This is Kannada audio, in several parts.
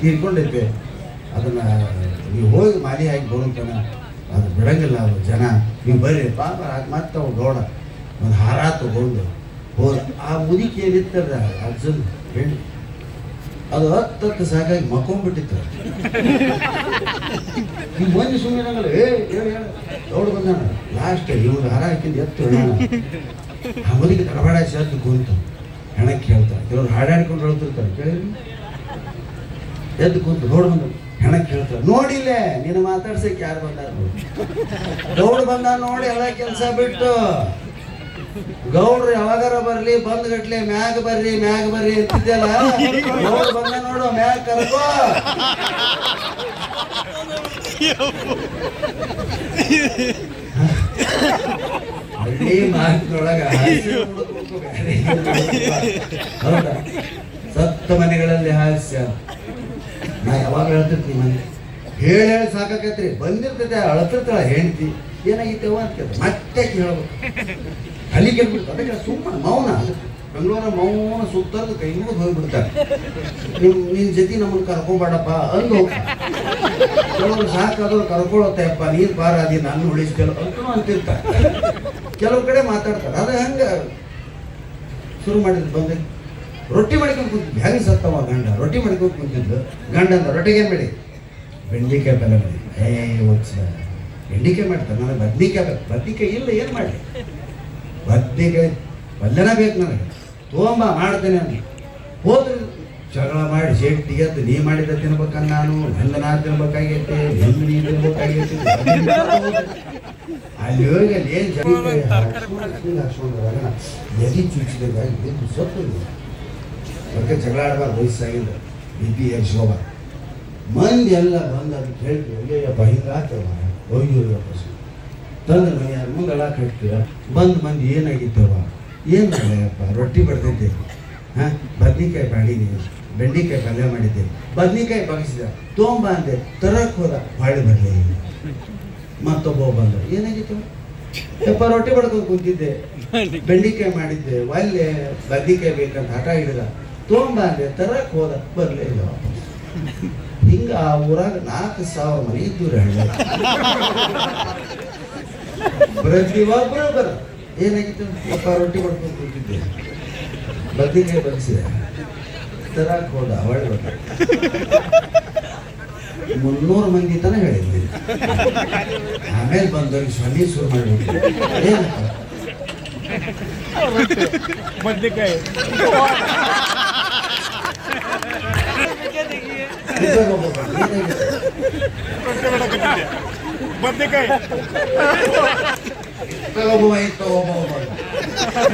ತೀರ್ಕೊಂಡೈತೆ ಅದನ್ನ ನೀವು ಹೋಗಿ ಮಾಲಿ ಹಾಕಿ ಬರುತ್ತಾನೆ ಅದು ಬಿಡಂಗಿಲ್ಲ ಅದು ಜನ. ನೀವು ಬರ್ರಿ ಪಾಪ ಮತ್ತೆ ಅವು ಗೌಡ ಒಂದು ಹಾರ ತಗೊಂಡು ಹೋದ. ಆ ಮುದುಕಿ ಏನಿತ್ತದ ಅಜ್ಜನ್ ಹೇಳಿ. ಅದು ಹತ್ತತ್ತು ಹತ್ತು ಸಾಕಾಗಿ ಮಕ್ಕೊಂಡ್ಬಿಟ್ಟಿತ್ತು. ನೀವು ಮಂದಿ ಸುಮ್ಮನೆ ಏ, ಹೇಳಿ ಹೇಳಿ. ಗೌಡ ಬಂದಾನ. ಲಾಸ್ಟ್ ಇವ್ರು ಹಾರ ಹಾಕಿದ್ದು ಎತ್ತು ಆ ಮುದುಕಿ ತಡಬಾಡ ಸೇರ್ತು ಕುಂತು ಹೆಣಕ್ಕೆ ಹೇಳ್ತಾರೆ ಕೆಲವ್ರು ಹಾಡಾಡ್ಕೊಂಡು ಹೇಳ್ತಿರ್ತಾರೆ. ಕೇಳಿ. ಎದ್ದು ಕೂತು ಗೌಡ ಬಂದ ಕೇಳ್ತಾರೆ ಹೇಳ್ತಾರೆ ನೋಡಿಲ್ಲ, ನೀನು ಮಾತಾಡ್ಸಕ್ಕೆ ಯಾರು ಬಂದಾರ? ಗೌಡ್ ಬಂದ ನೋಡಿ ಎಲ್ಲ ಕೆಲಸ ಬಿಟ್ಟು. ಗೌಡ್ರು ಯಾವಾಗಾರ ಬರ್ಲಿ ಬಂದ್ ಗಟ್ಲೆ ಮ್ಯಾಗ ಬರ್ರಿ ಮ್ಯಾಗ ಬರ್ರಿ ಅಂತಿದ್ದಲ್ಲ ಗೌಡ್ ಬಂದ ನೋಡು, ಮ್ಯಾಗ ಕರ್ಕೋ. ಹಳ್ಳಿ ಮಾತಿನೊಳಗ ಸತ್ತ ಮನೆಗಳಲ್ಲಿ ಹಾಸ್ಯ. ನಾ ಯಾವಾಗ ಹೇಳ್ತಿರ್ತೀನಿ ಮನೆ? ಹೇಳಿ ಹೇಳಿ ಸಾಕಾಕೈತ್ರಿ. ಬಂದಿರ್ತೈತೆ, ಅಳತಿರ್ತಾಳ ಹೆಂಡತಿ. ಏನಾಗಿತ್ತೇವ ಅಂತ ಕೇಳ್ತಾರೆ ಮತ್ತೆ ಕೇಳ್ಬೇಕು ಅಲ್ಲಿ ಕೇಳ್ಬಿಡ್ತು ಅದಕ್ಕೆ ಸುಮ್ಮನೆ ಮೌನ. ಬೆಂಗಳೂರ ಮೌನ ಸುತ್ತರ್ದು ಕೈ ಮುಗಿದು ಹೋಗ್ಬಿಡ್ತಾರೆ ನಿಮ್, ನಿನ್ ಜೊತೆ ನಮ್ಮನ್ನ ಕರ್ಕೊಂಬೇಡಪ್ಪ ಅಂದು ಕೆಲವ್ರು ಸಾಕಾದವ್ರು ಕರ್ಕೊಳತ್ತೆಪ್ಪ, ನೀರು ಬಾರ ಅದಿ, ನಾನು ಉಳಿಸ್ತೇವೆ ಅಂತೂ ಅಂತಿರ್ತಾರೆ ಕೆಲವು ಕಡೆ ಮಾತಾಡ್ತಾರೆ ಅದು ಹಂಗ ಶುರು ಮಾಡಿದ್ರು ಬಂದೆ. ರೊಟ್ಟಿ ಮಡಿಕೊಂಡು ಕುಂತಿದ್ವಿ ಹೆಂಗೆ ಸತ್ತವ ಗಂಡ ರೊಟ್ಟಿ ಮಾಡ್ಕೊಂಡು ಕುಂತಿದ್ದು ಗಂಡ ಅಂದ ರೊಟ್ಟಿಗೆ ಏನು ಬಿಡಿ ಬೆಂಡಿಕಾಯಿ ಬೆಲ್ಲ ಮಾಡಿ ಏ ವತ್ಸ ಬೆಂಡಿಕಾಯಿ ಮಾಡ್ತಾರೆ ನನಗೆ ಬದ್ನಿಕಾಯಿ ಬೇಕು ಬದ್ನಿಕಾಯಿ ಇಲ್ಲ ಏನು ಮಾಡಿ ಬದ್ನಿಕಾಯಿ ಪಲ್ಯನ ಬೇಕು ನನಗೆ ತೋಂಬ ಮಾಡ್ತೇನೆ ಅಂತ ಹೋದ್ರೆ ಜಗಳ ಮಾಡಿ ಶೆಟ್ಟಿ ಅದು ನೀ ಮಾಡಿದ ತಿನ್ಬೇಕ ನಾನು ನಂದ ನಾನು ತಿನ್ಬೇಕಾಗೈತೆ ಹೆಂಗ್ ನೀ ತಿನ್ಬೇಕಾಗೈತೆ ಅಲ್ಲಿ ಹೋಗಿ ಅಲ್ಲಿ ಏನು ಜಗಳ ಹಾಕ್ಸ್ಕೊಂಡ್ರೆ ಎದಿ ಚುಚ್ಚಿದಾಗ ಸೊತ್ತು ಸತ್ತು ಅದಕ್ಕೆ ಜಗಳ ಆಡಬಾರ್ದು, ವಯಸ್ಸಾಗಿಲ್ಲ. ಬಿ ಪಿ ಶೋಭಾ ಮಂದಿ ಎಲ್ಲ ಬಂದು ಹೇಳ್ತೀವಿ ಅಯ್ಯಯ್ಯಪ್ಪ ಹಿಂಗಾಗ್ತವ ಪಶು ತಂದು ಮನೆಯ ಮುಂದೆಲ್ಲ ಕಟ್ತೀರ ಬಂದು ಮಂದಿ ಏನಾಗಿತ್ತವ ಏನು ಮಾಡಯ್ಯಪ್ಪ ರೊಟ್ಟಿ ಬಡ್ದಿದ್ದೆ. ಹಾಂ, ಬದ್ನಿಕಾಯಿ ಮಾಡಿದ್ದೀನಿ ಬೆಂಡಿಕಾಯಿ ಪಲ್ಯ ಮಾಡಿದ್ದೆ. ಬದ್ನಿಕಾಯಿ ಬಗ್ಸಿದ ತೊಂಬ ಅಂದೆ ತರಕ್ಕೆ ಹೋದ ಬಾಳೆ ಬರಲಿ. ಮತ್ತೊಬ್ಬ ಬಂದ, ಏನಾಗಿತ್ತು? ಯಪ್ಪ, ರೊಟ್ಟಿ ಬಡ್ಕೊಂಡು ಕುಂತಿದ್ದೆ. ಬೆಂಡಿಕಾಯಿ ಮಾಡಿದ್ದೆ. ಒಲ್ಲೆ ಬದ್ನಿಕಾಯಿ ಬೇಕಂತ ಹಠ ಹಿಡಿದ. ತೊಂಬ ಅಂದೆ ತರಕ್ಕೆ ಹೋದ, ಬರಲೇ ಇಲ್ಲ ವಾಪಸ್. ಹಿಂಗ ಆ ಊರಾಗ ನಾಲ್ಕು ಸಾವಿರ ಮನೆ ಇದ್ದು ಪ್ರತಿ ಒಬ್ಬರು ಬರ ಏನಾಗಿತ್ತು ಅಪ್ಪ ರೊಟ್ಟಿ ಮಾಡ್ಕೊಂಡು ಕೂತಿದ್ದೆ. ಬದ್ನಿಕಾಯಿ ಬಗ್ಸಿದೆ ತರಕ್ ಹೋದ ಒಳ್ಳೆ ಬಂದ. ಮುನ್ನೂರು ಮಂದಿ ತನ ಹೇಳಿದ್ವಿ. ಆಮೇಲೆ ಬಂದವ್ರಿಗೆ ಸ್ವಾಮಿ ಶುರು ಮಾಡಿ ಏನಪ್ಪ? ಬದ್ನಿಕಾಯಿ ಇದ್ದಾಗ ಒಬ್ಬ ಬಂದ. ಏನಾಗಿತ್ತು? ರೊಟ್ಟಿ ಮಾಡಕತ್ತಿದ್ದೆ ಬದ್ನಿಕಾಯಿ ಇದ್ದಾಗ ಒಬ್ಬ ಇತ್ತು ಒಬ್ಬ ಒಬ್ಬ ಬಂದ.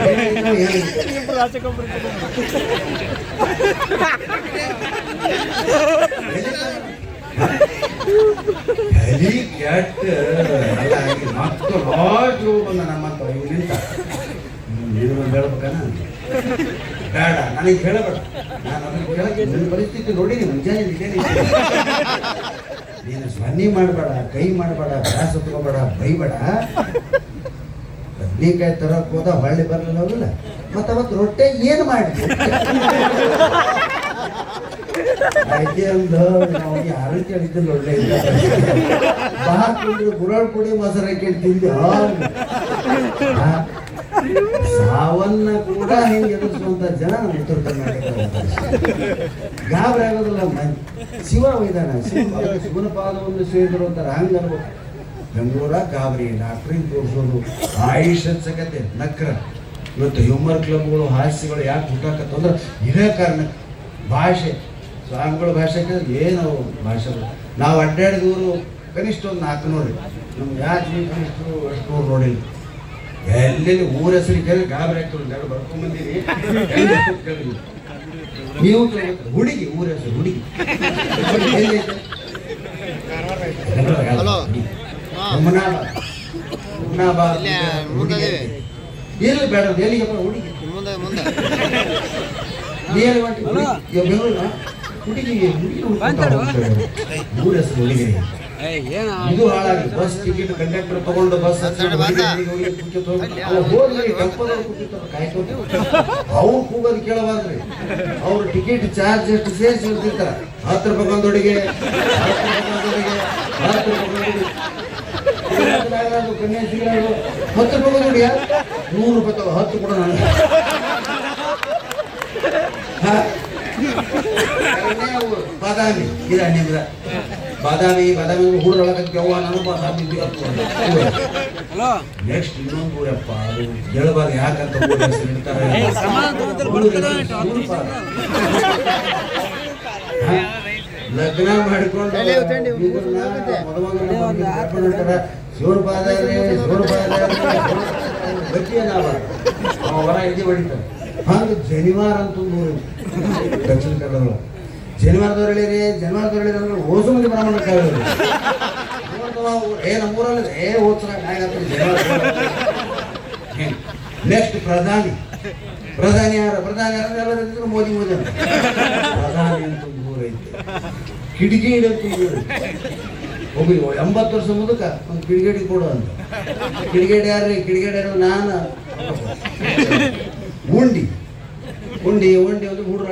ಏನಾಗಿತ್ತು? ಏನಾಗಿತ್ತು? ಇಬ್ರು ಆಚೆ ಕೊಬ್ರು ಈಚೆ ಕೊಬ್ರು. ಹಲಿ ಕೆಟ್ಟ ಎಲ್ಲ ಆಗಿ ಮಕ್ಕಳು ರಾಜು ಬಂದ ನಮ್ಮಂತ ಇವ್ ನಿಂತ ನೀನು ಒಂದು ಹೇಳ್ಬೇಕನ ಬೇಡ ನನಗೆ ಹೇಳಬೇಡ. ನಾನು ಅದನ್ನು ಕೇಳಕ್ಕೆ ನನ್ನ ಪರಿಸ್ಥಿತಿ ನೋಡೀನಿ ಮುಂಜಾನೆ ಇದ್ದೇನೆ ನೀನು ಸ್ವನ್ನಿ ಮಾಡಬೇಡ ಕೈ ಮಾಡಬೇಡ ಬ್ಯಾಸ ತಗೋಬೇಡ ಬೈಬೇಡ. ಬದ್ನಿಕಾಯಿ ತರಕ್ ಹೋದ ಹೊಳ್ಳಿ ಬರಲಿಲ್ಲ ಅವಲ್ಲ ಮತ್ತೆ ಅವತ್ತು ರೊಟ್ಟೆ ಏನು ಮಾಡಿ ಯಾರು ಕೇಳಿದ್ದಿಲ್ಲ ಒಳ್ಳೆ ಇಲ್ಲ. ಬಾ ಕುಂಡ್ರು ಗುರಳ್ ಪುಡಿ ಮೊಸರು ಆ, ಸಾವನ್ನ ಕೂಡ ಹಿಂಗೆ ಎದುರಿಸುವಂತ ಜನ ಉತ್ತರ ಕರ್ನಾಟಕ ಗಾಬರಿ ಆಗೋದಿಲ್ಲ ಶಿವ ಒಯ್ದಾನ ಶಿವ ಶಿವನ ಪಾದವನ್ನು ಸೇರಿದ್ರು ಅಂತಾರೆ ಬೆಂಗಳೂರ ಗಾಬರಿ ಡಾಕ್ಟ್ರಿ ತೋರಿಸೋದು ಆಯುಷ್ ಹಚ್ಚಕತ್ತೆ ನಕ್ರ. ಇವತ್ತು ಹ್ಯೂಮರ್ ಕ್ಲಬ್ಗಳು ಹಾಸ್ಯಗಳು ಯಾಕೆ ಹುಟ್ಟಾಕತ್ತು ಅಂದ್ರೆ ಇದೇ ಕಾರಣ. ಭಾಷೆ. ಸ್ವಾಮಿಗಳ ಭಾಷೆ ಏನು ಭಾಷೆ ನಾವು ಅಡ್ಡಾಡಿದವರು ಕನಿಷ್ಠ ಒಂದು ನಾಲ್ಕು ನೋಡಿ ನಮ್ಗೆ ಯಾಕೆ ಕನಿಷ್ಠರು ಕನಿಷ್ಠ ಅಷ್ಟು ನೋಡಿಲ್ಲ. ಎಲ್ಲೆಲ್ಲಿ ಊರ ಹೆಸರು ಕೇಳಿ ಗಾಬರಿ ಆಗ್ತದೆ ಎರಡು ಬರ್ಕೊಂಬಂದಿರಿ ಕೇಳಿಲ್ಲ ನೀವು ಕೇಳ್ಬೇಕು. ಹುಡುಗಿ ಊರ ಹೆಸರು ಹುಡುಗಿ ಎಲ್ಲೈತೆ? ಹಲೋ. ಹುಮನಾಬಾದ್. ಹುಮನಾಬಾದ್ ಇಲ್ಲೇ ಹುಡುಗಿ ಮುಂದೆ ಐತೆ. ಎಲ್ಲಿ ಬೇಡ ಎಲ್ಲಿಗಪ್ಪ ಹುಡುಗಿ ಮುಂದೆ ಮುಂದೆ ನೀ ಎಲ್ಲಿ ಹೊಂಟಿ? ಹುಡುಗಿ- ಇವಾಗ ಬೆಂಗಳೂರಾ? ಹುಡುಗಿ ಹುಡುಗಿ ಹುಡ್ಕೊಂತ ಹೋಗ್ತಾರೆ. ಊರ ಹೆಸರು ಹುಡುಗಿ ಇದು ಹಾಳಾಗಿ ಬಸ್ ಟಿಕೆಟ್ ಕಂಡಕ್ಟರ್ ತಗೊಂಡು ಬಸ್ ಅವ್ರು ಕೂಗೋದು ಕೇಳಬಾರ್ದ್ರಿ. ಅವ್ರು ಟಿಕೆಟ್ ಚಾರ್ಜ್ ಎಷ್ಟು ಸೇರಿಸಿ ಇರ್ತಿರ್ತಾರ. ಹತ್ತು ರೂಪಾಯಿ ಒಂದೊಡಿಗೆ ಹತ್ತು ರೂಪಾಯಿ ಹತ್ತು ರೂಪಾಯಿ ಒಂದೊಡಿಗೆ ನೂರು ರೂಪಾಯಿ ತಗೋ ಹತ್ತು ಕೊಡೋಣ ಬಾದಾಮಿ ಗಿರಾಣಿ. ಬಾದಾಮಿ ಬಾದಾಮಿ ಹುಡುಗಳಕ್ಕೆ ಅವ್ವ ನಾನು ಬಾದಾಮಿ ನೆಕ್ಸ್ಟ್ ಇನ್ನೊಂದು ಊರಪ್ಪ ಅದು ಹೇಳಬಾರ ಯಾಕಂತ ಇಡ್ತಾರೆ? ಲಗ್ನ ಮಾಡಿಕೊಂಡು ಇವ್ರನ್ನ ಮದುಮಗನ ಮನೆಗೆ ಕರ್ಕೊಂಡು ಹೊರ್ಟಾರ. ಶಿವರಪಾದ ರೀ, ಶಿವರಪಾದ ರೀ, ಗಟ್ಟಿ ಅವ ಹೊರ ಎದೆ ಹೊಡಿತಾರೆ. ಹಂಗೆ ಜನಿವಾರ ಅಂತ. ದಕ್ಷಿಣ ಕನ್ನಡ ಜನಿವಾರದವ್ರು ಹೇಳಿರಿ ಅಂದ್ರೆ ಓಸು ಮಂದಿ ಬ್ರಾಹ್ಮಣ ಕೇಳಿದ್ರು ಏ ನಮ್ಮೂರಲ್ಲಿ ಏ ಓದ್ಸರ ನೆಕ್ಸ್ಟ್ ಪ್ರಧಾನಿ. ಪ್ರಧಾನಿ ಯಾರು? ಪ್ರಧಾನಿ ಯಾರು? ಮೋದಿ ಮೋದಿ ಪ್ರಧಾನಿ ಅಂತ ಊರೈತೆ ಕಿಟಕಿ ಐತೆ. ಒಬ್ಬ ಎಂಬತ್ತು ವರ್ಷ ಮುದುಕ, ಒಂದು ಕಿಡಿಗೇಡಿ ಕೊಡು ಅಂತ. ಕಿಡಿಗೇಡಿ ಯಾರ್ರಿ? ಕಿಡಿಗೇಡಿ ಯಾರು? ನಾನು. ಉಂಡಿ. ಉಂಡಿ ಉಂಡಿ ಅಂದ್ರೆ ಹುಡುಗ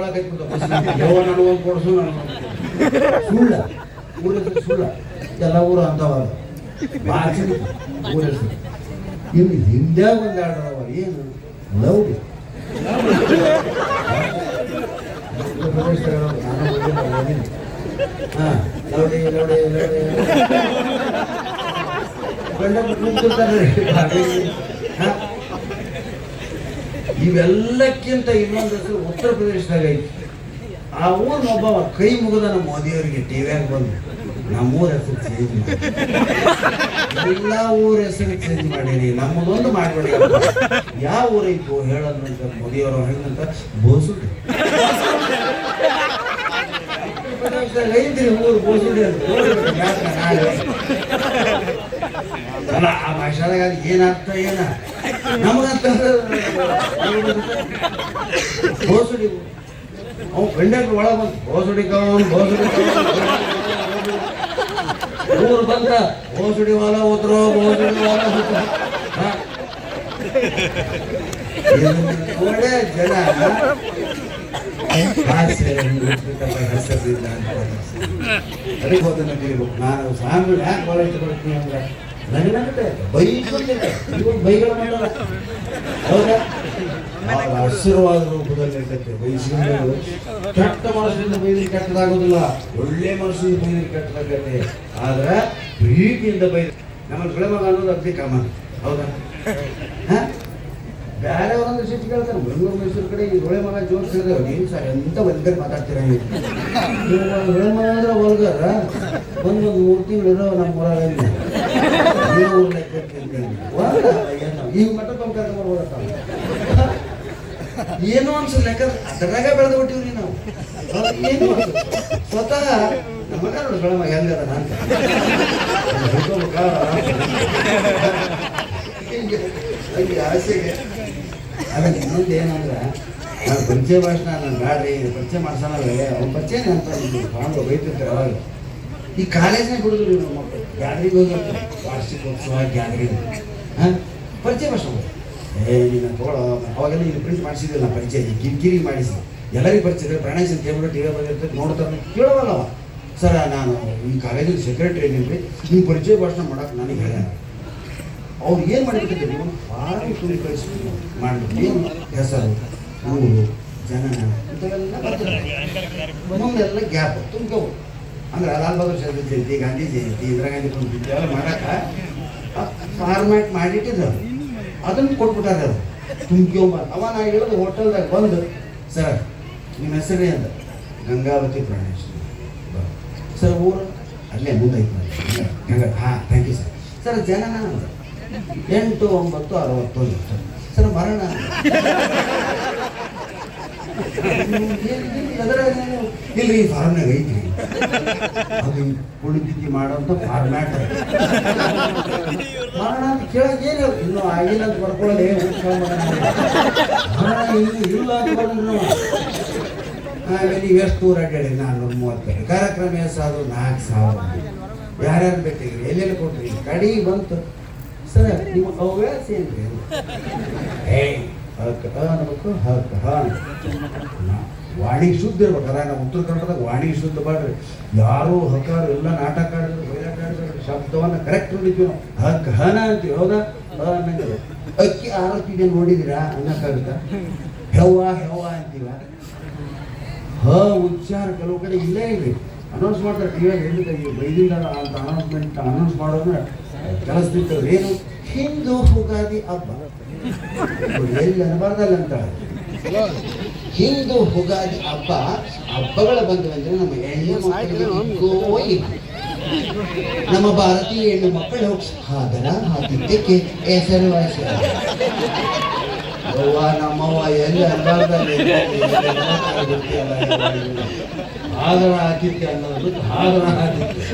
ಯಾವ ನಾನು ಒಂದು ಕೊಡಿಸು ನಾನು. ಸುಳ್ಳ. ಊರ ಸುಳ್ಳ. ಎಲ್ಲ ಊರು ಅಂತವಲ್ಲ ಭಾಷೆ ಇನ್ನು ಹಿಂದೆ ಒಂದು ಆಡ್ರವ ಏನು? ಲೌಡಿ. ಹಾಂ, ಲೌಡಿ ಗಂಡ ಇವೆಲ್ಲಕ್ಕಿಂತ ಇನ್ನೊಂದು ಉತ್ತರ ಪ್ರದೇಶದಾಗ ಐತಿ. ಆ ಊರ್ನ ಒಬ್ಬ ಕೈ ಮುಗಿದ ನಮ್ಮ ಮೋದಿಯವರಿಗೆ ಟಿವಿಯಾಗ ಬಂದು ನಮ್ಮೂರ ಹೆಸರು ಚೇಂಜ್ ಮಾಡಿ ಎಲ್ಲ ಊರ ಹೆಸರು ಚೇಂಜ್ ಮಾಡೀನಿ ನಮ್ಮದೊಂದು ಮಾಡಬೇಡಿ ಯಾವ ಊರೈತು ಹೇಳೋದಂತ ಮೋದಿಯವರು ಹೇಳಂತ ಬೋಸುಡಿ ಐತ್ರಿ ಊರು ಬೋಸುಡಿ ಅಂತ ನೋಡ್ಬೇಕು ಯಾಕೆ ನಾಳೆ ಅಲ್ಲ ಆ ಭಾಷಾದಾಗ ಅದು ಏನಾಗ್ತ ಏನ ನಮಗಂತ ಬೋಸುಡಿ ಅವ್ನು ಕಂಡಕ್ಟರ್ ಒಳಗೆ ಬಂದು ಬೋಸುಡಿ ಕವನ್ ಬೋಸುಡಿ ಊರು ಬಂದ ಬೋಸುಡಿ ವಾಲ ಹೋದ್ರು ಬೋಸುಡಿ ವಾಲ ಹೋದ್ರು ಒಳ್ಳೆ ಜನ. ಹುಡುಕ್ಬೇಕಲ್ಲ ಹೆಸರಿಲ್ಲ ಅಂತ ನಾನು ಸಾಂಗ್ ಯಾಕೆ ಭಾಳ ಇಷ್ಟಪಡ್ತೀನಿ ಅಂದ್ರೆ ನನಗಂತೆ ಹೌದಾ ಆಶೀರ್ವಾದ ರೂಪದಲ್ಲಿ ಇರ್ತೈತೆ ಬೈಸಿಕೊಂಡು ಕೆಟ್ಟ ಮನಸ್ಸಿಂದ ಬೈದ್ರೆ ಕೆಟ್ಟದಾಗೋದಿಲ್ಲ ಒಳ್ಳೆ ಮನಸ್ಸಿಂದ ಬೈದ್ರೆ ಕೆಟ್ಟದಾಗತ್ತೆ ಆದ್ರೆ ಪ್ರೀತಿಯಿಂದ ಬೈ ನಮ್ಮ ಬೆಳೆಮಗ ಅನ್ನೋದು ಅತಿ ಕಾಮನ್ ಹೌದಾ? ಬೇರೆ ಒಂದು ಸಿಟ್ಟು ಕೇಳ್ತಾರೆ. ಬೆಂಗಳೂರು, ಮೈಸೂರು ಕಡೆ ಈ ಹೊಳೆ ಮಗ ಜೋರ್ ಹೇಳಿದ್ರೆ. ಏನು ಸರ್ ಎಂತ ವಲ್ಗರ್ ಮಾತಾಡ್ತೀರ ನೀವು ಹೊಳೆ ಮಗ ಅಂದ್ರೆ ವಲ್ಗರ ಒಂದು ಒಂದು ಮೂರು ತಿಂಗಳು ನಮ್ಮ ಊರಾಗ ಈಗ ಮಟ್ಟ ಬಂದು. ಏನೋ ಅನ್ಸ ಲೆಕ್ಕ ಅದರಾಗ ಬೆಳೆದು ಬಿಟ್ಟಿವ್ರಿ ನಾವು. ಏನು. ಸ್ವತಃ ನಮ್ಮ ನೋಡಿ ಬೆಳೆ ಮಗ ಹೆಂಗದ ಹಂಗೆ ಆಸೆಗೆ ಅದಕ್ಕೆ ಇನ್ನೊಂದು ಏನಂದ್ರೆ, ನಾನು ಪರಿಚಯ ಭಾಷಣ ನಾನು ಬ್ಯಾಡ್ರಿ ಪರಿಚಯ ಮಾಡ್ಸೋಣವೇ, ಅವ್ನ ಪರಿಚಯ ಅಂತ ಭಾಳ ಬೈತಿರ್ತಾರೆ ಅವಾಗ ಈ ಕಾಲೇಜ್ನಾಗ ಹುಡುಗರು ನಮ್ಮ ಮಕ್ಕಳು ಗ್ಯಾದ್ರಿಗೆ ಹೋಗಿರ್ತಾರೆ ವಾರ್ಷಿಕೋತ್ಸವ, ಗ್ಯಾದ್ರಿಂಗ್. ಹಾಂ? ಪರಿಚಯ ಭಾಷಣ ಏ ನೀನು ತಗೊಳ್ಳೋ ಅವಾಗೆಲ್ಲ ಇಲ್ಲಿ ಪ್ರಿಂಟ್ ಮಾಡಿಸಿದ್ದಿಲ್ಲ ಪರಿಚಯ ಕಿರಿಕಿರಿ ಮಾಡಿಸಿ. ಎಲ್ಲರಿಗೂ ಪರಿಚಯ ಪ್ರಾಣೇಶ್ ಅಂತ ಕೇಳ್ಬಿಟ್ಟು ಟಿ ವಿ ಬಂದಿರ್ತದೆ ನೋಡ್ತಾರೆ. ಕೇಳೋವಲ್ಲವ? ಸರ್, ನಾನು ಈ ಕಾಲೇಜಿನ ಸೆಕ್ರೆಟರಿ ರೀ ನಿಮ್ಮ ಪರಿಚಯ ಭಾಷಣ ಮಾಡೋಕೆ ನನಗೆ ಹೇಳ್ಯಾನ ಅವ್ರು ಏನು ಮಾಡಿಬಿಟ್ಟಿದ್ರು ಭಾರಿ ಕಳಿಸ್ಬಿಟ್ಟು ಮಾಡ್ಬಿಟ್ಟು ಹೆಸರು, ಊರು, ಜನನ, ಇಂಥವೆಲ್ಲ. ಮುಂದೆಲ್ಲ ಗ್ಯಾಪ್ ತುಂಬ ಅಂದ್ರೆ ಲಾಲ್ ಬಹದ್ದೂರ್ ಶಾಸ್ತ್ರಿ ಜಯಂತಿ, ಗಾಂಧಿ ಜಯಂತಿ, ಇಂದಿರಾ ಗಾಂಧಿ ಜಯಂತಿ ಎಲ್ಲ ಮಾಡಕ್ಕ ಫಾರ್ಮ್ಯಾಟ್ ಮಾಡಿಟ್ಟಿದ್ರು ಅದನ್ನು ಕೊಟ್ಬಿಟ್ಟಾರೆ ಅದು ತುಂಬ್ಕೋ ಅವ ನಾ ಹೇಳೋದು ಹೋಟೆಲ್ದಾಗ ಬಂದು, ಸರ್, ನಿಮ್ಮ ಹೆಸರೇ ಅಂದ ಗಂಗಾವತಿ ಪ್ರಾಣೇಶ್ ಸರ್, ಊರು ಅಲ್ಲೇ ಗಂಗಾ ಹಾಂ ಥ್ಯಾಂಕ್ ಯು ಸರ್ ಸರ್, ಜನನ ಅಂತ. ಎಂಟು, ಒಂಬತ್ತು, ಅರವತ್ತು ಸರ್, ಮರಣ. ಇಲ್ರಿ, ಈ ಫಾರ್ಮ್ನಾಗ ಐತಿ ಅದು ಉಳಿದಿದ್ದಿ ಮಾಡೋಂಥ ಫಾರ್ಮ್ಯಾಟ್ ಮರಣ ಅಂತ ಕೇಳಕ್ ಏನು ಇನ್ನೂ ಆಗಿಲ್ಲ ಅಂತ ಬರ್ಕೊಳ್ಳೋದೇ ಇನ್ನೂ ಇಲ್ಲ ನಾವು. ಎಷ್ಟು ದೂರ ಅಡ್ಡಾಡಿ ನಾನು ಮೂವತ್ತು ಕಾರ್ಯಕ್ರಮ ಎಷ್ಟು ಸಾವಿರ ನಾಲ್ಕು ಸಾವಿರ. ಯಾರ್ಯಾರು ಬೇಕಾಗಿ ಎಲ್ಲೆಲ್ಲಿ ಕೊಟ್ರಿ? ಕಡಿ ಬಂತು. ಸರ್ ನಿಮ್ಮ ಹವ್ಯಾಸ ಏನ್ರಿ ಅನ್ಬೇಕು ಹಕ್ ವಾಣಿ ಶುದ್ಧ ಇರ್ಬೇಕಲ್ಲ ನಮ್ಮ ಉತ್ತರ ಕನ್ನಡದಾಗ ವಾಣಿ ಶುದ್ಧ ಬಾಡ್ರಿ ಯಾರು ಹಕಾರ ಎಲ್ಲ ನಾಟಕ ಆಡಿದ್ರು ಶಬ್ದವನ್ನ ಕರೆಕ್ಟ್ ಹೊಡಿತೀವಿ ನಾವು. ಹಕ್ ಹನ ಅಂತೀವಿ, ಹೌದಾ? ಅನ್ನಂಗಿಲ್ಲ. ಅಕ್ಕಿ ಆರೋಗ್ಯ ನೋಡಿದಿರಾ ಅನ್ನಕ್ಕಾಗುತ್ತ? ಹೆವ್ವ ಹೆವ್ವ ಅಂತೀವ? ಹ ಉಚ್ಚಾರ ಕೆಲವು ಕಡೆ ಇಲ್ಲೇ ಇಲ್ರಿ ಅನೌನ್ಸ್ ಮಾಡ್ತಾರೆ. ಟಿವಿಯಾಗ ಎಲ್ಲಿದೆ ಈ ಬೈದಿಂದ ಅಂತ ಅನೌನ್ಸ್ಮೆಂಟ್ ಅನೌನ್ಸ್ ಮಾಡೋದ್ರೆ ಕೆಲಸದಿತ್ತು ಏನು? ಹಿಂದೂ ಯುಗಾದಿ ಹಬ್ಬ. ಎಲ್ಲಿ ಅನ್ಬಾರ್ದಲ್ಲ ಅಂತ. ಹಿಂದೂ ಯುಗಾದಿ ಹಬ್ಬ, ಹಬ್ಬಗಳ ಬಂದು ಅಂದ್ರೆ ನಮ್ಮ ಹೆಣ್ಣು ಇಲ್ಲ. ನಮ್ಮ ಭಾರತೀಯ ಹೆಣ್ಣು ಮಕ್ಕಳು ಹಾಗರ ಹಾಕಿದ್ದಕ್ಕೆ ಹೆಸರುವಾಸಿ ಅವ್ವ ನಮ್ಮವ್ವ ಎಲ್ಲಿ ಅನ್ಬಾರ್ದಲ್ಲಿ ಆದರ ಹಾಕಿದ್ದೆ ಅನ್ನೋದು ಹಾದರ ಹಾಕಿದ್ದೆ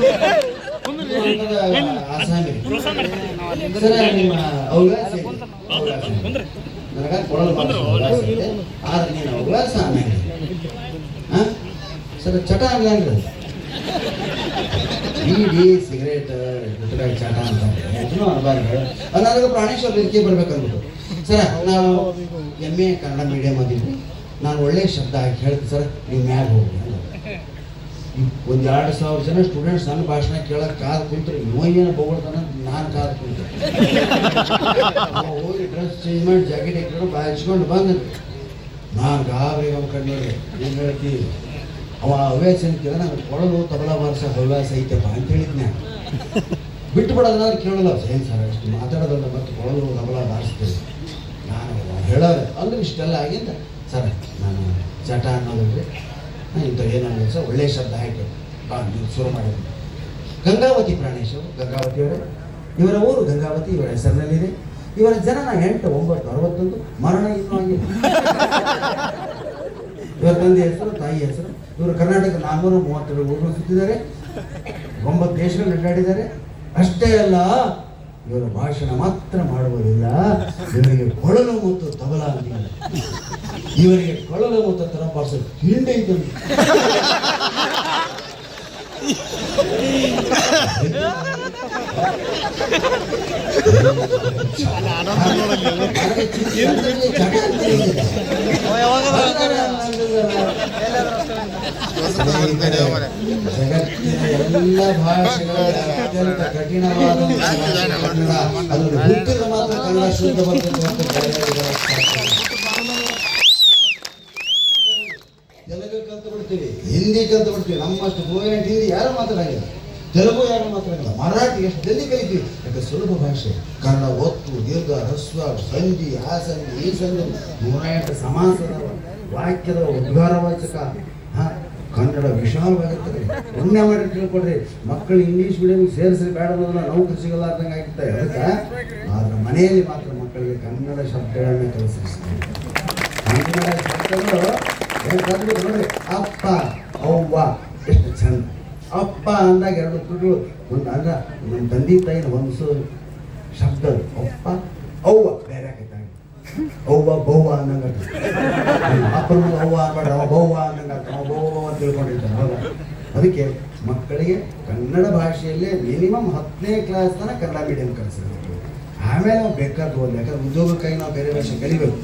ಸರ ಚಟ ಬೀಡಿ ಸಿಗರೇಟ್ ಗುಟ್ಕಾಯಿ ಚಟ ಅಂತ ಅದನ್ನು ಪ್ರಾಣೇಶ್ವರ ವೇದಿಕೆ ಬರ್ಬೇಕಂದ್ಬಿಟ್ಟು. ಸರ ನಾವು ಎಂ ಎ ಕನ್ನಡ ಮೀಡಿಯಂ ಆಗಿದ್ವಿ. ನಾನು ಒಳ್ಳೆ ಶಬ್ದ ಹಾಕಿ ಹೇಳ್ತೀನಿ ಸರ್ ನೀವು ಮ್ಯಾಗ ಹೋಗಿ ಒಂದು ಎರಡು ಸಾವಿರ ಜನ ಸ್ಟೂಡೆಂಟ್ಸ್ ನನ್ನ ಭಾಷಣ ಕೇಳಕ್ ಕಾದು ಕುಂತ್ರೆ. ಏನು ಬೊಗಳ್ತಾನ? ನಾನು ಕಾದ್ ಕುಂತ್ರೆ. ಹೋಗಿ ಡ್ರೆಸ್ ಚೇಂಜ್ ಮಾಡಿ ಜಾಕೆಟ್ ಹಾಕೊಂಡು ಬಾಯಿಸ್ಕೊಂಡು ಬಂದ ನಾನು ಗಾಬರಿ ಅವ್ನ ಕಣ್ಣು ಏನು ಹೇಳ್ತಿ? ಅವ ಹವ್ಯಾಸ ಅಂತೀರ ನಂಗೆ ಕೊಡಲು ತಬಲ ಬಾರಿಸೋ ಹವ್ಯಾಸ ಐತಪ್ಪ ಅಂತ ಹೇಳಿದ್ನ. ಬಿಟ್ಟು ಬಿಡೋದಾದ್ರೆ ಕೇಳಲ್ಲ. ಏನು ಸರ್ ಅಷ್ಟು ಮಾತಾಡೋದಲ್ಲ ಮತ್ತೆ ಕೊಡಲು ತಬಲ ಬಾರಿಸ್ತೀವಿ ನಾನು ಹೇಳೋದು ಅಂದ್ರೆ ಇಷ್ಟೆಲ್ಲ ಆಗಿಂದ ಸರ್ ನಾನು ಚಟ ಅನ್ನೋದಿಲ್ರಿ ಇಂಥ ಏನಾದ್ರು ಸಹ ಒಳ್ಳೆ ಶಬ್ದ ಆಯಿತು. ಬಾ, ನೀವು ಶುರು ಮಾಡಿದ್ರು ಗಂಗಾವತಿ ಪ್ರಾಣೇಶ್ ಗಂಗಾವತಿಯವರೇ ಇವರ ಊರು ಗಂಗಾವತಿ, ಇವರ ಹೆಸರಿನಲ್ಲಿದೆ. ಇವರ ಜನನ ಎಂಟು, ಒಂಬತ್ತು, ಅರವತ್ತೊಂದು ಮರಣ ಇನ್ನೂ ಆಗಿದೆ ಇವರ ತಂದೆ ಹೆಸರು, ತಾಯಿ ಹೆಸರು. ಇವರು ಕರ್ನಾಟಕ ನಾಲ್ಕುನೂರ ಮೂವತ್ತೆರಡು ಊರು ಸುತ್ತಿದ್ದಾರೆ. ಒಂಬತ್ತು ದೇಶಗಳು ಅಡ್ಡಾಡಿದ್ದಾರೆ ಅಷ್ಟೇ ಅಲ್ಲ, ಇವರ ಭಾಷಣ ಮಾತ್ರ ಮಾಡುವುದಿಲ್ಲ. ಇವರಿಗೆ ಕೊಳಲು ಮತ್ತು ತಬಲ ಅಂತಿಲ್ಲ ಇವರಿಗೆ ಕೊಳಲು ಮತ್ತು ತರ ಭಾಷೆ ಹಿಂಡೆ ಇದ್ದಂತೆ ಜಗತ್ತಿನ ಎಲ್ಲ ಭಾಷೆಗಳಲ್ಲಿ ಅತ್ಯಂತ ಕಠಿಣವಾದ ಕನ್ನಡ ಅದನ್ನು ಹುಟ್ಟಿದ್ರೆ ಮಾತ್ರ ಕನ್ನಡ ಶುದ್ಧ ಬರ್ತದೆ ಮತ್ತು ಮಾತಾಡಂಗಿಲ್ಲ ತೆಲುಗು ಯಾರು ಮಾತಾಡಂಗಿಲ್ಲ ಮರಾಠಿ, ಎಷ್ಟು ಜಲ್ದಿ ಕಲಿತೀವಿ? ಯಾಕೆ ಸುಲಭ ಭಾಷೆ? ಕನ್ನಡ, ಒತ್ತು, ದೀರ್ಘ, ಹ್ರಸ್ವ, ಸಂಧಿ, ಆಸಂಧಿ ಸಂಧಿ ಈ ಸಂಧಿ. ನೂರ ಸಮಾಸದ ವಾಕ್ಯದ ಉದ್ಗಾರವಾಚಕ ಹಾ? ಕನ್ನಡ ವಿಶಾಲವಾಗಿರ್ತದೆ. ಪುಣ್ಯ ಮಾಡಿ ತಿಳ್ಕೊಡ್ರಿ ಮಕ್ಕಳು ಇಂಗ್ಲೀಷ್ ಮೀಡಿಯಂ ಸೇರಿಸಿ ಬೇಡ ನೌಕರಿ ಸಿಗಲಾರ್ದಂಗೆ ಆಗಿತ್ತೆ. ಅದಕ್ಕೆ ಆದ್ರೆ ಮನೆಯಲ್ಲಿ ಮಾತ್ರ ಮಕ್ಕಳಿಗೆ ಕನ್ನಡ ಶಬ್ದಗಳನ್ನ ಕಲಿಸಿರ್ತೀವಿ ಕನ್ನಡ ಶಬ್ದಗಳು ನೋಡ್ರಿ ಅಪ್ಪ, ಅವ್ವ, ಎಷ್ಟು ಚಂದ. ಅಪ್ಪ ಅಂದಾಗ ಎರಡು ತುಳು ಒಂದು ಅಂದ್ರೆ ನನ್ನ ತಂದೆ ತಾಯಿನ ಹೊಂದಿಸೋ ಶಬ್ದ. ಅಪ್ಪ, ಅವ್ವ, ಬೇರೆ ಆಕೈತೆ ಅವ್ವ, ಬೌವ ಅನ್ನಂಗ ಅಪ್ಪನ ಅವ್ವ ಅನ್ಬೇಡ ಅವ ಬೌವ ಅನ್ನಂಗ ಅಂತ ಹೌದಾ? ಅದಕ್ಕೆ ಮಕ್ಕಳಿಗೆ ಕನ್ನಡ ಭಾಷೆಯಲ್ಲೇ ಮಿನಿಮಮ್ ಹತ್ತನೇ ಕ್ಲಾಸ್ ತನಕ ಕನ್ನಡ ಮೀಡಿಯಂ ಕಲಿಸಬೇಕು ಆಮೇಲೆ ನಾವು ಬೇಕಾದ ಓದ್ಲಿ. ಯಾಕಂದ್ರೆ ಉದ್ಯೋಗಕ್ಕಾಗಿ ನಾವು ಬೇರೆ ಭಾಷೆ ಕಲಿಬೇಕು.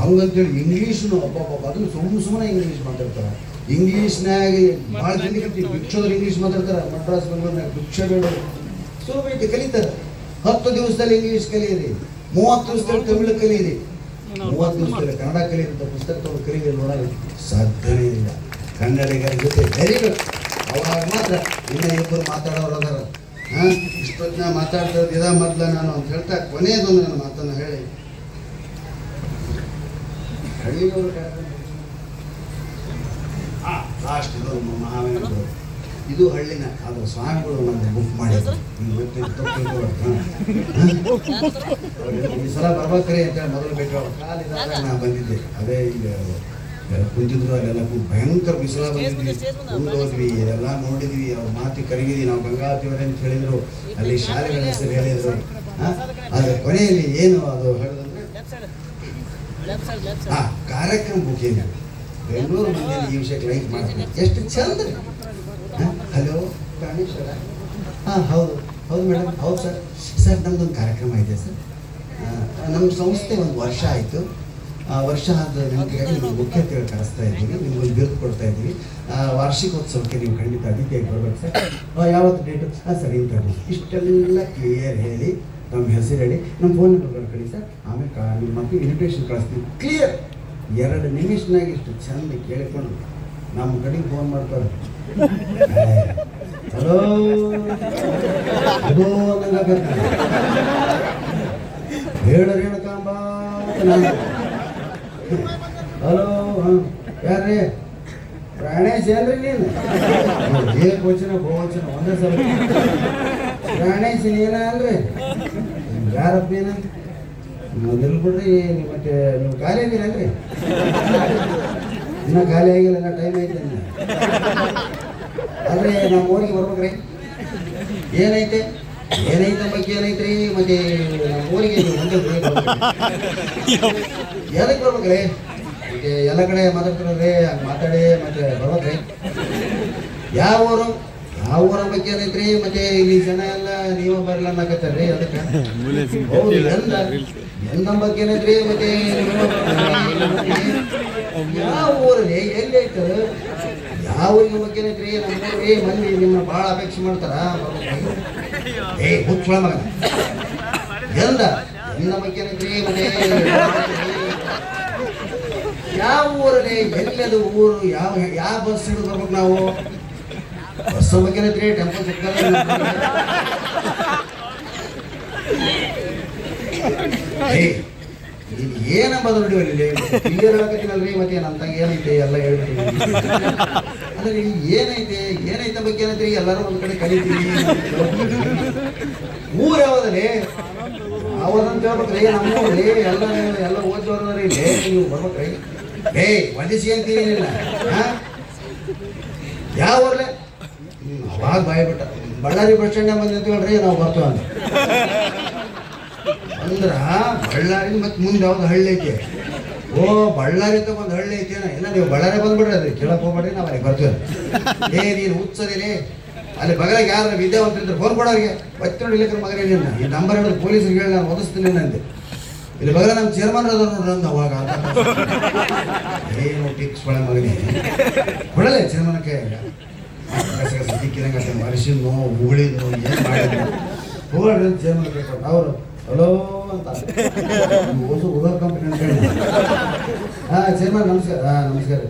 ಹಂಗಂತೇಳಿ ಇಂಗ್ಲೀಷ್ನು ಒಬ್ಬೊಬ್ಬ ಅದನ್ನು ಸುಮ್ಮನೆ ಇಂಗ್ಲೀಷ್ ಮಾತಾಡ್ತಾರೆ. ಇಂಗ್ಲೀಷ್ನಾಗ ಭಾಳ ಜನ ಭಿಕ್ಷೋದ್ರು ಇಂಗ್ಲೀಷ್ ಮಾತಾಡ್ತಾರ. ಮಡ್ರಾಸ್ ಬೆಂಗಳೂರಿನಾಗ ಭಿಕ್ಷೆ ಬೇಡೋರು ಸುಲಭ ಐತಿ ಕಲಿತಾರೆ. ಹತ್ತು ದಿವಸದಲ್ಲಿ ಇಂಗ್ಲೀಷ್ ಕಲಿಯಿರಿ. ಮೂವತ್ತು ದಿವಸದಲ್ಲಿ ತಮಿಳು ಕಲಿಯಿರಿ. ಮೂವತ್ತು ದಿವಸದಲ್ಲಿ ಕನ್ನಡ ಕಲಿಯುವಂಥ ಪುಸ್ತಕ ತಗೊಂಡು ಕಲಿಯಿರಿ ನೋಡಲು ಸಾಧ್ಯನೇ ಇಲ್ಲ. ಕನ್ನಡಿಗರ ಜೊತೆ ಬೆರಿಗಳು ಅವಾಗ ಮಾತ್ರ ಇನ್ನ ಇಬ್ಬರು ಮಾತಾಡೋರು ಅದಾರ. ಹಾಂ ಇಷ್ಟೊತ್ತಿನ ಮಾತಾಡ್ತಾ ಇದ ಮೊದಲ ನಾನು ಅಂತ ಹೇಳ್ತಾ ಕೊನೆಯದೊಂದು ನನ್ನ ಮಾತನ್ನು ಹೇಳಿ. ಹಳ್ಳಿಯವರು ಲಾಸ್ಟ್ ಇದು ಮಹಾವೇಂದ್ರ ಇದು. ಹಳ್ಳಿನ ಅದು ಸ್ವಾಮಿಗಳು ಒಂದು ಬುಕ್ ಮಾಡಿದ್ರು. ಮತ್ತೆ? ಈ ಸಲ ಬರ್ಬೇಕ್ರಿ ಅಂತ ಮೊದಲು ಬಿಟ್ಟು ಕಾಲಿದಾಗ ನಾ ಬಂದಿದ್ದೆ. ಅದೇ ಈಗ ಕುಂತಿದ್ರು ಅಲ್ಲೆಲ್ಲ ಭಯಂಕರ ಬಿಸಿಲ ಬಂದಿದ್ವಿ. ಹೋದ್ವಿ ಎಲ್ಲ ನೋಡಿದ್ವಿ ಅವ್ರ ಮಾತಿ ಕರಗಿದ್ವಿ ನಾವು ಗಂಗಾವತಿಯವರೇ ಅಂತ ಹೇಳಿದ್ರು. ಅಲ್ಲಿ ಶಾಲೆಗಳ ಹೆಸರು ಹೇಳಿದ್ರು? ಆದ್ರೆ ಕೊನೆಯಲ್ಲಿ ಏನು ಅದು ಹೇಳಿದ್ರೆ ಹಾ ಕಾರ್ಯಕ್ರಮ ಬುಕಿಂಗ್ ಬೆಂಗಳೂರು ಮನೆಯಲ್ಲಿ ಈ ವಿಷಯಕ್ಕೆ ಲೈಕ್ ಮಾಡ್ತೀನಿ. ಎಷ್ಟು ಚಂದ ಹಲೋ ಪ್ರಾಣೇಶ್ವರ ಹಾಂ, ಹೌದು. ಹೌದು ಮೇಡಮ್ ಹೌದು ಸರ್. ಸರ್ ನಮ್ಮದೊಂದು ಕಾರ್ಯಕ್ರಮ ಇದೆ ಸರ್. ನಮ್ಮ ಸಂಸ್ಥೆ ಒಂದು ವರ್ಷ ಆಯಿತು. ಆ, ವರ್ಷ ಆದ ನಂತರ ನಿಮಗೆ ಮುಖ್ಯ ಅತಿಥಿಗಳು ಕರೆಸ್ತಾ ಇದ್ದೀವಿ ನಿಮ್ಗೊಂದು ಬಿರುದು ಕೊಡ್ತಾ ಇದ್ದೀವಿ ವಾರ್ಷಿಕೋತ್ಸವಕ್ಕೆ ನೀವು ಖಂಡಿತ ಅತಿಥಿಯಾಗಿ ಬರ್ಬೇಕು ಸರ್. ಯಾವತ್ತು ಡೇಟು ಹಾಂ, ಸರ್, ಇಂಥ ಇಷ್ಟೆಲ್ಲ ಕ್ಲಿಯರ್ ಹೇಳಿ, ನಮ್ಮ ಹೆಸರು ಹೇಳಿ, ನಮ್ಮ ಫೋನ್ ನಂಬರ್ ಕಳಿ ಸರ್. ಆಮೇಲೆ ನಿಮ್ಮ ಮಕ್ಕಳು ಇನ್ವಿಟೇಷನ್ ಕಳಿಸ್ತೀವಿ ಕ್ಲಿಯರ್ ಎರಡು ನಿಮಿಷನಾಗ ಇಷ್ಟು ಚಂದ ಕೇಳಿಕೊಂಡು ನಮ್ಮ ಕಡೆಗೆ ಫೋನ್ ಮಾಡ್ತಾರೆ. ಹಲೋ? ಅದು ಅನ್ನಂಗಾಗತ್ತೆ. ಹೇಳು ರೇಣುಕಾಂಬ ಅಂತ ನಾನು ಹಲೋ, ಹಾಂ, ಯಾರ್ರಿ? ಪ್ರಾಣೇಶ್ ಏನ್ರಿ ನೀನು? ಏಕವಚನ ಬಹುವಚನ ಒಂದೇ ಸಲ. ಪ್ರಾಣೇಶ್ ನೀನ ಅಲ್ರಿ? ಯಾರಪ್ಪ ಏನ ನಿಲ್ಬಿಡ್ರಿ ನೀವು ಮತ್ತೆ ನೀವು ಖಾಲಿ ಆಗಿರಲ್ರಿ. ಇನ್ನೂ ಖಾಲಿ ಆಗಿಲ್ಲ ಟೈಮ್ ಐತೆ ಆದ್ರೆ ನಮ್ಮ ಊರಿಗೆ ಬರ್ಬೇಕ್ರಿ. ಏನೈತೆ? ಏನೈತೆ ಬಗ್ಗೆ ಏನೈತ್ರಿ? ಮತ್ತೆ ನಮ್ಮ ಊರಿಗೆ ಏನಕ್ಕೆ ಬರ್ಬೇಕ್ರಿ. ಮತ್ತೆ ಎಲ್ಲ ಕಡೆ ಮಾತಾಡ್ತಾರಲ್ರಿ ಹಂಗೆ ಮಾತಾಡಿ ಮತ್ತೆ ಬರ್ಬೇಕ್ರಿ. ಯಾವ ಊರು? ಯಾವ ಊರ ಬಗ್ಗೆ ಏನೈತ್ರಿ? ಮತ್ತೆ ಇಲ್ಲಿ ಜನ ಎಲ್ಲ ನೀವು ಬರಲ್ಲ ಅನ್ನಕತ್ತಾರ್ರಿ ಅದಕ್ಕೆ? ಹೌದು ಬಗ್ಗೆ ಏನೈತ್ರಿ? ಮತ್ತೆ ಯಾವ ಊರಲ್ಲಿ? ಎಲ್ಲಿ ಐತದ? ಯಾವ ಊರಿನ ಬಗ್ಗೆ ಏನೈತ್ರಿ? ನಮ್ಮ ಊರಿ ಮಂದಿ ನಿಮ್ಮ ಭಾಳ ಅಪೇಕ್ಷೆ ಮಾಡ್ತಾರ. ಏ ಹುಚ್ಚ ಮಗ. ಎಂದ? ಎಂದ ಬಗ್ಗೆ ಏನೈತ್ರಿ? ಮತ್ತೆ ಯಾವ ಊರಲ್ಲಿ? ಎಲ್ಲದು ಊರು? ಯಾವ ಯಾವ ಬಸ್ ಹಿಡಿದು ಬರ್ಬೇಕು ನಾವು? ಬಸ್ ಬಗ್ಗೆ ಏನೈತ್ರಿ ಟೆಂಪೋ ಏಯ್, ನೀನ್ ಏನ ಬದಲು ಇಲ್ಲಿ. ಕ್ಲಿಯರ್ ಹೇಳಕತ್ತಿನಲ್ರಿ ಮತ್ತೆ ನನ್ನ ಏನೈತೆ ಎಲ್ಲ ಹೇಳ್ತೀನಿ ಅಂದ್ರೆ ಇಲ್ಲಿ ಏನೈತೆ ಏನೈತೆ ಬಗ್ಗೆ ಏನೈತ್ರಿ ಎಲ್ಲರೂ ಒಂದ್ ಕಡೆ ಕಲಿತೀವಿ. ಊರ್ ಯಾವ್ದಲ್ಲಿ ಅವದಂತ ಹೇಳ್ಬೇಕ್ರಿ ನಮ್ಮೂರ್ರಿ ಎಲ್ಲ ಎಲ್ಲ ಓದೋರ್ರಿ ಇಲ್ಲಿ. ನೀವು ಬರ್ಬೇಕ್ರಿ. ಏಯ್ ಅಂತ ಹಾ? ಯಾವ ಊರ್ಲೆ ಅವಾಗ ಬಾಯ್ಬಿಟ್ಟ ಬಳ್ಳಾರಿ ಬಸ್ ಸ್ಟ್ಯಾಂಡ್ ಬಂದಿರ್ತೀವಲ್ರಿ ನಾವು ಬರ್ತೀವಿ ಅಂತ. ಅಂದ್ರ ಬಳ್ಳಾರಿ ಮತ್ತೆ ಮುಂದೆ ಯಾವ್ದು ಹಳ್ಳಿ ಐತಿ? ಓ, ಬಳ್ಳಾರಿ ಅಂತ ಒಂದು ಹಳ್ಳಿ ಐತಿ ಇಲ್ಲ, ನೀವು ಬಳ್ಳಾರಿ ಬಂದ್ಬಿಡ್ರಿ, ಅದ್ರಿ ಕೇಳಕ್ ಹೋಗ್ಬೇಡ್ರಿ, ನಾವು ಅಲ್ಲಿ ಬರ್ತೀವಿ. ಏ, ನೀನು ಹುಚ್ಚದಿರಿ ಅಲ್ಲಿ ಬಗಲಾಗ ಯಾರು ವಿದ್ಯಾವಂತರಿದ್ರೆ ಫೋನ್ ಕೊಡೋರಿಗೆ ಬಚ್ಚ ನೋಡಿ ಇಲ್ಲಕ್ರ ಮಗನೇ ನಿನ್ನ. ಈ ನಂಬರ್ ಹೇಳಿದ್ರೆ ಪೊಲೀಸರಿಗೆ ಹೇಳಿ ನಾನು ಓದಿಸ್ತೀನಿ ನಂದೆ ಇಲ್ಲಿ ಬಗಲ ನಮ್ಮ ಚೇರ್ಮನ್ ಅದ ನೋಡ್ರಿ ಅಂದ ಅವಾಗ. ಏನು ಟಿಕ್ಸ್ ಒಳ ಮಗನೇ? ಚೇರ್ಮನ್ ಚೇರ್ಮನಕ್ಕೆ ಸಿಕ್ಕಿದಂಗೆ ಮನುಷ್ಯನು ಉಗುಳಿದ್ನು ಏನು ಮಾಡಿದ್ರು. ಹೋಗಿ ಚೇರ್ಮನ್ಗೆ ಕೊಟ್ಟು ಅವರು, ಹಲೋ ಅಂತ ಹೊಸ ಉದರ್ ಕಂಪ್ನಿ ಅಂತ ಹೇಳಿ ಹಾಂ ಚೇರ್ಮನ್ ನಮಸ್ಕಾರ. ಹಾಂ, ನಮಸ್ಕಾರ.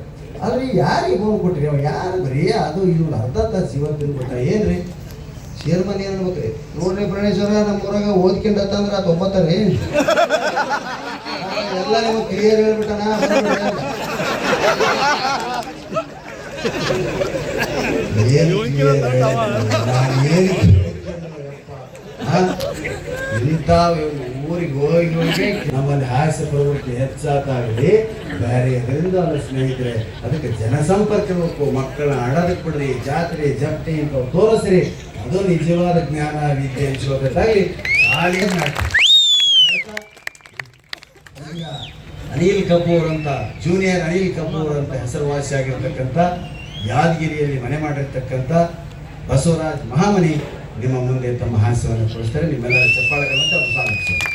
ಅಲ್ರಿ ಯಾರಿಗೆ ಫೋನ್ ಕೊಟ್ರಿ? ಅವ ಯಾರು? ಬರೀ ಅದು ಇದು ಅರ್ಧ ತಾಸು ಇವತ್ತಿನ ಏನು ಏನ್ರಿ? ಚೇರ್ಮನ್ ಏನು ಅನ್ಬೇಕ್ರಿ ನೋಡ್ರಿ ಪ್ರಣೇಶ್ವರ ನಮ್ಮ ಊರಾಗ ಓದ್ಕೊಂಡತ್ತಂದ್ರೆ ಅದು ಒಬ್ಬತ್ತರಿ ಎಲ್ಲ ನಿಮಗೆ ಕ್ಲಿಯರ್ ಹೇಳ್ಬಿಟ್ಟಣ ಊರಿಗೆ ಹೋಗಿ ಹೋಗಿ ನಮ್ಮಲ್ಲಿ ಹಾಸ್ಯ ಪ್ರವೃತ್ತಿ ಹೆಚ್ಚಾತಾಗಲಿ ಬೇರೆ ಎದರಿಂದ ಅಲ್ಲ ಸ್ನೇಹಿತರೆ ಅದಕ್ಕೆ ಜನಸಂಪರ್ಕ ಬೇಕು ಮಕ್ಕಳನ್ನ ಆಡೋದಕ್ಕೆ ಬಿಡ್ರಿ ಜಾತ್ರೆ ಜಪ್ತಿ ಅಂತ ತೋರಿಸ್ರಿ ಅದು ನಿಜವಾದ ಜ್ಞಾನ ವಿದ್ಯೆ ನಾಟಕ ಅನಿಲ್ ಕಪೂರ್ ಅಂತ ಜೂನಿಯರ್ ಅನಿಲ್ ಕಪೂರ್ ಅಂತ ಹೆಸರುವಾಸಿಯಾಗಿರ್ತಕ್ಕಂಥ ಯಾದಗಿರಿಯಲ್ಲಿ ಮನೆ ಮಾಡಿರ್ತಕ್ಕಂಥ ಬಸವರಾಜ್ ಮಹಾಮನಿ ನಿಮ್ಮ ಮುಂದೆ ತಮ್ಮ ಹಾಸ್ಯವನ್ನು ತೋರಿಸ್ತಾರೆ. ನಿಮ್ಮೆಲ್ಲರ ಚಪ್ಪಾಳೆಗಳಂತ ಅವರು ಸ್ವಾಗತಿಸ್ತಾರೆ